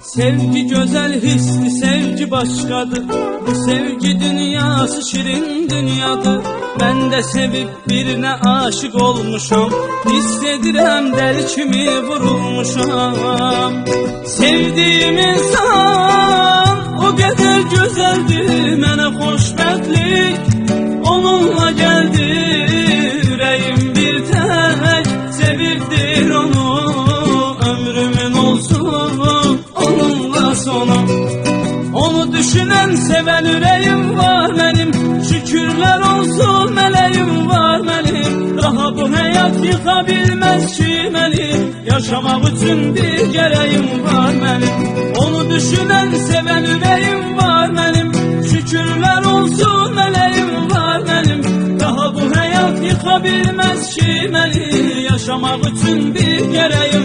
Sevgi güzel hisli sevgi başkadır. Bu sevgi dünyası şirin dünyadır. Ben de sevip birine aşık olmuşam Hissedirem deli kimi vurulmuşam Sevdiğim insan o kadar güzeldi Mene hoşbəxtlik onunla geldi Yüreğim bir tek. Sevirdir onu düşünen seven yüreğim var benim. Şükürler olsun meleğim var benim. Daha bu hayat yıkabilmez çimeli. Yaşamak için bir gereğim var benim. Onu düşünen seven yüreğim var benim. Şükürler olsun meleğim var benim. Daha bu hayat yıkabilmez çimeli. Yaşamak için bir gereğim